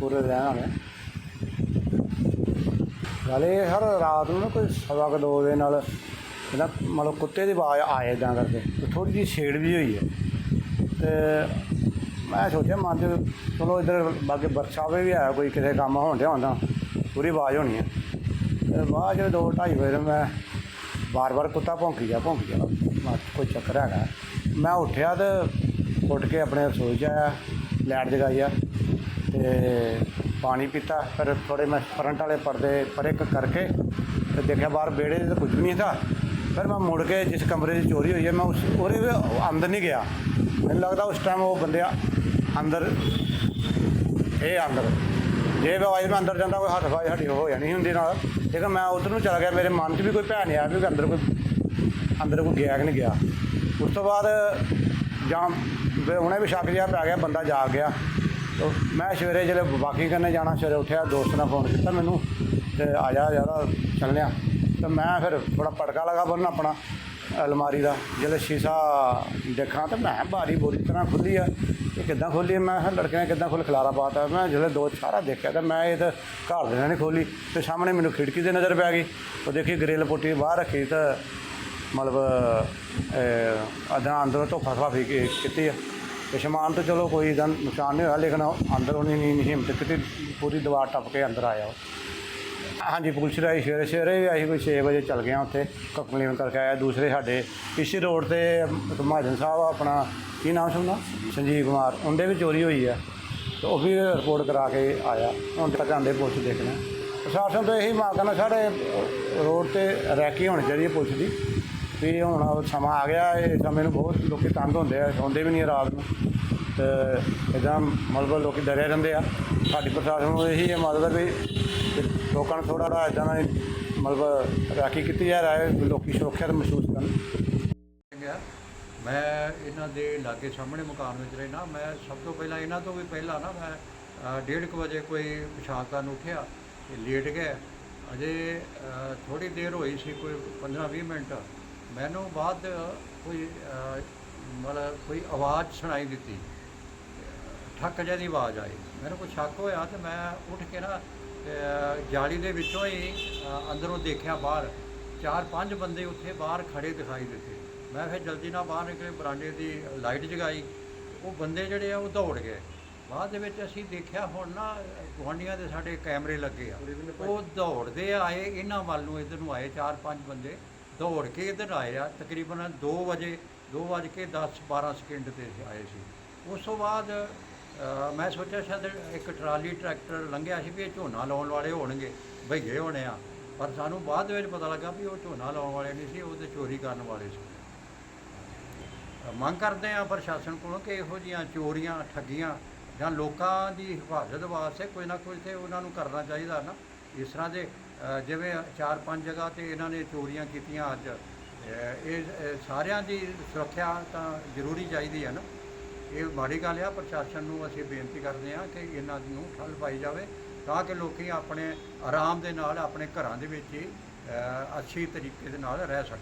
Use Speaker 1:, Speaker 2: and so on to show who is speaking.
Speaker 1: ਪੂਰੇ ਰਹਿਣ ਵਾਲੇ ਗੱਲ ਇਹ ਹਰ ਰਾਤ ਨੂੰ ਨਾ ਕੋਈ ਸਵਾ ਕੁ ਦੋ ਦੇ ਨਾਲ ਇਹਦਾ ਮਤਲਬ ਕੁੱਤੇ ਦੀ ਆਵਾਜ਼ ਆਏ ਇਦਾਂ ਕਰਕੇ ਤੇ ਥੋੜੀ ਜਿਹੀ ਛੇੜ ਵੀ ਹੋਈ ਹੈ ਤੇ ਮੈਂ ਸੋਚਿਆ ਮਨ ਚ ਚਲੋ ਇਧਰ ਬਾਕੀ ਵਰਕਸ਼ਾਪੇ ਵੀ ਆਇਆ ਕੋਈ ਕਿਸੇ ਕੰਮ ਹੋਣ ਡਿਆ ਹੁੰਦਾ, ਪੂਰੀ ਆਵਾਜ਼ ਹੋਣੀ ਹੈ ਤੇ ਬਾਅਦ ਜਦੋਂ ਦੋ ਢਾਈ ਵਜੇ ਨੂੰ ਮੈਂ ਬਾਰ-ਬਾਰ ਕੁੱਤਾ ਭੌਂਕੀ ਜਾ ਭੌਂਕੀ ਗਿਆ। ਮੈਂ ਕੋਈ ਚੱਕਰ ਹੈਗਾ। ਮੈਂ ਉੱਠਿਆ ਤੇ ਉੱਠ ਕੇ ਆਪਣੇ ਰਸੋਈ 'ਚ ਆਇਆ, ਲਾਈਟ ਜਗਾਈ ਆ। ਪਾਣੀ ਪੀਤਾ, ਫਿਰ ਥੋੜੇ ਮੈਂ ਫਰੰਟ ਵਾਲੇ ਪਰਦੇ ਪਰੇ ਕਰਕੇ ਤੇ ਦੇਖਿਆ ਬਾਹਰ ਵਿਹੜੇ 'ਚ ਤਾਂ ਕੁਝ ਵੀ ਨਹੀਂ ਥਾ ਫਿਰ ਮੈਂ ਮੁੜ ਕੇ ਜਿਸ ਕਮਰੇ 'ਚ ਚੋਰੀ ਹੋਈ ਹੈ, ਮੈਂ ਉਸ ਉਹਦੇ ਅੰਦਰ ਨਹੀਂ ਗਿਆ। ਮੈਨੂੰ ਲੱਗਦਾ ਉਸ ਟਾਈਮ ਉਹ ਬੰਦੇ ਅੰਦਰ, ਇਹ ਅੰਦਰ। ਜੇ ਬਾਈ ਮੈਂ ਅੰਦਰ ਜਾਂਦਾ, ਕੋਈ ਹੱਥ ਬਾਈ ਸਾਡੀ ਹੋ ਜਾਣੀ ਹੁੰਦੀ ਨਾਲ। ਲੇਕਿਨ ਮੈਂ ਉਧਰ ਨੂੰ ਚਲਾ ਗਿਆ, ਮੇਰੇ ਮਨ 'ਚ ਵੀ ਕੋਈ ਭੈਣ ਨਹੀਂ ਆਇਆ ਵੀ ਅੰਦਰ ਕੋਈ ਅੰਦਰ ਕੋਈ ਗਿਆ ਕਿ ਨਹੀਂ ਗਿਆ। ਉਸ ਤੋਂ ਬਾਅਦ ਜਾਂ, ਵੀ ਹੁਣੇ ਵੀ ਸ਼ੱਕ ਜਿਹਾ ਪੈ ਗਿਆ, ਬੰਦਾ ਜਾਗ ਗਿਆ। ਤੋ ਮੈਂ ਸਵੇਰੇ ਜਦੋਂ ਵਾਕਿੰਗ ਕਰਨੇ ਜਾਣਾ, ਸਵੇਰੇ ਉੱਠਿਆ, ਦੋਸਤ ਨੇ ਫੋਨ ਕੀਤਾ ਮੈਨੂੰ ਤੇ ਆ ਜਾ, ਯਾਰ ਚੱਲਿਆ ਤੇ ਮੈਂ ਫਿਰ ਬੜਾ ਪਟਕਾ ਲਗਾ ਬੰਨ ਆਪਣਾ, ਅਲਮਾਰੀ ਦਾ ਜਦੋਂ ਸ਼ੀਸ਼ਾ ਦੇਖਾਂ ਤਾਂ ਮੈਂ ਬਾਰੀ ਬੋਰੀ ਤਰ੍ਹਾਂ ਖੁੱਲੀ ਆ, ਇਹ ਕਿੱਦਾਂ ਖੋਲੀ ਮੈਂ ਕਿਹਾ, ਲੜਕੇ ਨੇ ਕਿੱਦਾਂ ਖੁੱਲ ਖਲਾਰਾ ਪਾਤਾ ਮੈਂ ਜਦੋਂ ਦੋ ਸਾਰਾ ਦੇਖਿਆ ਤਾਂ ਮੈਂ ਇਹ ਤਾਂ ਘਰ ਦੇ ਨੇ ਖੋਲੀ ਤੇ ਸਾਹਮਣੇ ਮੈਨੂੰ ਖਿੜਕੀ ਦੇ ਨਜ਼ਰ ਪੈ ਗਈ। ਉਹ ਦੇਖੀ ਗ੍ਰਿਲ ਪੁੱਟੀ ਬਾਹਰ ਰੱਖੀ ਤਾਂ ਮਤਲਬ ਅਦਾਂ ਅੰਦਰੋਂ ਤੋਂ ਫਸਵਾ ਫੀ ਕੀਤੀ ਆ। ਤੇ ਸਮਾਨ ਤੋਂ ਚਲੋ ਕੋਈ ਇਹਦਾ ਨੁਕਸਾਨ ਨਹੀਂ ਹੋਇਆ, ਲੇਕਿਨ ਅੰਦਰ ਉਹਨੇ ਨਹੀਂ ਨਹੀਂ ਹਿੰਮਤ ਕੀਤੀ, ਪੂਰੀ ਦੀਵਾਰ ਟੱਪ ਕੇ ਅੰਦਰ ਆਇਆ ਉਹ। ਹਾਂਜੀ, ਪੁਲਿਸ ਰਾਈ ਸਵੇਰੇ ਸਵੇਰੇ ਵੀ ਅਸੀਂ ਕੋਈ 6 ਵਜੇ ਚੱਲ ਗਿਆ ਉੱਥੇ ਕੰਪਲੇਨ ਕਰਕੇ ਆਇਆ ਦੂਸਰੇ ਸਾਡੇ ਇਸੇ ਰੋਡ ਤੇ ਮਹਾਜਨ ਸਾਹਿਬ ਆ ਆਪਣਾ ਕੀ ਨਾਮ ਸੁਣਨਾ ਸੰਜੀਵ ਕੁਮਾਰ, ਉਹਦੇ ਵੀ ਚੋਰੀ ਹੋਈ ਆ। ਤੇ ਉਹ ਵੀ ਰਿਪੋਰਟ ਕਰਾ ਕੇ ਆਇਆ। ਹੁਣ ਤੱਕ ਆਂਦੇ ਪੁਲਿਸ ਦੇਖਣਾ ਪ੍ਰਸ਼ਾਸਨ ਤੋਂ ਇਹੀ ਮੰਗ ਕਰਨਾ ਸਾਡੇ ਰੋਡ ਤੇ ਰੈਕੀ ਹੋਣੀ ਚਾਹੀਦੀ ਹੈ ਪੁਲਿਸ ਦੀ। ਵੀ ਹੁਣ ਸਮਾਂ ਆ ਗਿਆ ਇਹ ਸਮੇਂ ਨੂੰ ਬਹੁਤ ਲੋਕੀ ਤੰਗ ਹੁੰਦੇ ਆ ਸੌਂਦੇ ਵੀ ਨਹੀਂ ਰਾਤ ਨੂੰ। ਤੇ ਇਦਾਂ ਮਤਲਬ ਲੋਕੀ ਡਰੇ ਰਹਿੰਦੇ ਆ। ਸਾਡੀ ਪ੍ਰਸ਼ਾਸਨ ਨੂੰ ਇਹੀ ਹੈ ਮਦਦ ਵੀ ਲੋਕਾਂ ਨੂੰ ਥੋੜਾ ਜਿਹਾ ਇਦਾਂ ਦਾ ਮਤਲਬ ਰਾਖੀ ਕੀਤੀ ਜਾ ਰਹੀ ਹੈ ਵੀ ਲੋਕੀ ਸੁਰੱਖਿਅਤ ਮਹਿਸੂਸ ਕਰਨ।
Speaker 2: ਗਿਆ ਮੈਂ ਇਹਨਾਂ ਦੇ ਲਾਗੇ ਸਾਹਮਣੇ ਮਕਾਨ ਵਿੱਚ ਰਹਿਣਾ ਮੈਂ ਸਭ ਤੋਂ ਪਹਿਲਾਂ ਇਹਨਾਂ ਤੋਂ ਵੀ ਪਹਿਲਾਂ ਨਾ ਮੈਂ ਅ, ਡੇਢ ਕੁ ਵਜੇ ਕੋਈ ਪਿਸ਼ਾਬ ਕਰਨ ਉੱਠਿਆ। ਤੇ ਲੇਟ ਗਿਆ ਅਜੇ ਥੋੜੀ ਦੇਰ ਹੋਈ ਸੀ ਕੋਈ 15-20 ਮਿੰਟ। ਮੈਨੂੰ ਬਾਅਦ ਕੋਈ ਮਤਲਬ ਕੋਈ ਆਵਾਜ਼ ਸੁਣਾਈ ਦਿੱਤੀ। ਠੱਕ ਜਿਹੀ ਦੀ ਆਵਾਜ਼ ਆਈ। ਮੈਨੂੰ ਕੋਈ ਸ਼ੱਕ ਹੋਇਆ ਤੇ ਮੈਂ ਉੱਠ ਕੇ ਨਾ ਜਾਲੀ ਦੇ ਵਿੱਚੋਂ ਹੀ ਅੰਦਰੋਂ ਦੇਖਿਆ ਬਾਹਰ। ਚਾਰ ਪੰਜ ਬੰਦੇ ਉੱਥੇ ਬਾਹਰ ਖੜੇ ਦਿਖਾਈ ਦਿੱਤੇ। ਮੈਂ ਫਿਰ ਜਲਦੀ ਨਾਲ ਬਾਹਰ ਨਿਕਲੇ ਬਰਾਂਡੇ ਦੀ ਲਾਈਟ ਜਗਾਈ। ਉਹ ਬੰਦੇ ਜਿਹੜੇ ਆ ਉਹ ਦੌੜ ਗਏ। ਬਾਅਦ ਦੇ ਵਿੱਚ ਅਸੀਂ ਦੇਖਿਆ ਹੁਣ ਨਾ ਗੁਆਂਢੀਆਂ ਦੇ ਸਾਡੇ ਕੈਮਰੇ ਲੱਗੇ ਆ। ਉਹ ਦੌੜਦੇ ਆਏ ਇਹਨਾਂ ਵੱਲ ਨੂੰ ਇਧਰ ਨੂੰ ਆਏ ਚਾਰ ਪੰਜ ਬੰਦੇ। ਦੌੜ ਕੇ ਇੱਧਰ ਆਏ ਆ, ਤਕਰੀਬਨ 2 ਵਜੇ 2 ਵਜੇ ਕੇ 10 12 ਸਕਿੰਟ ਤੇ ਆਏ ਸੀ। ਉਸ ਤੋਂ ਬਾਅਦ ਮੈਂ ਸੋਚਿਆ ਸ਼ਾਇਦ ਇੱਕ ਟਰਾਲੀ ਟਰੈਕਟਰ ਲੰਘਿਆ ਸੀ ਵੀ ਇਹ ਝੋਨਾ ਲਾਉਣ ਵਾਲੇ ਹੋਣਗੇ ਭਈਏ ਹੋਣੇ ਆ। ਪਰ ਸਾਨੂੰ ਬਾਅਦ ਦੇ ਵਿੱਚ ਪਤਾ ਲੱਗਾ ਵੀ ਉਹ ਝੋਨਾ ਲਾਉਣ ਵਾਲੇ ਨਹੀਂ ਸੀ, ਉਹ ਤੇ ਚੋਰੀ ਕਰਨ ਵਾਲੇ ਸੀ। ਮੰਗ ਕਰਦੇ ਆ ਪ੍ਰਸ਼ਾਸਨ ਕੋਲੋਂ ਕਿ ਇਹੋ ਜੀਆਂ ਚੋਰੀਆਂ, ਠੱਗੀਆਂ ਜਾਂ ਲੋਕਾਂ ਦੀ ਹਿਫਾਜ਼ਤ ਵਾਸਤੇ ਕੋਈ ਨਾ ਕੋਈ ਤੇ ਉਹਨਾਂ ਨੂੰ ਕਰਨਾ ਚਾਹੀਦਾ ਨਾ। ਇਸ ਤਰ੍ਹਾਂ ਦੇ ਜਿਵੇਂ ਚਾਰ ਪੰਜ ਜਗ੍ਹਾ ਤੇ ਇਹਨਾਂ ਨੇ ਚੋਰੀਆਂ ਕੀਤੀਆਂ ਅੱਜ ਇਹ ਸਾਰਿਆਂ ਦੀ ਸੁਰੱਖਿਆ ਤਾਂ ਜ਼ਰੂਰੀ ਚਾਹੀਦੀ ਹੈ ਨਾ। ਇਹ ਮਾੜੀ ਗੱਲ ਆ, ਪ੍ਰਸ਼ਾਸਨ ਨੂੰ ਅਸੀਂ ਬੇਨਤੀ ਕਰਦੇ ਹਾਂ ਕਿ ਇਹਨਾਂ ਨੂੰ ਠੱਲ ਪਾਈ ਜਾਵੇ ਤਾਂ ਕਿ ਲੋਕੀ ਆਪਣੇ ਆਰਾਮ ਦੇ ਨਾਲ ਆਪਣੇ ਘਰਾਂ ਦੇ ਵਿੱਚ ਹੀ ਅੱਛੀ ਤਰੀਕੇ ਦੇ ਨਾਲ ਰਹਿ ਸਕਣ।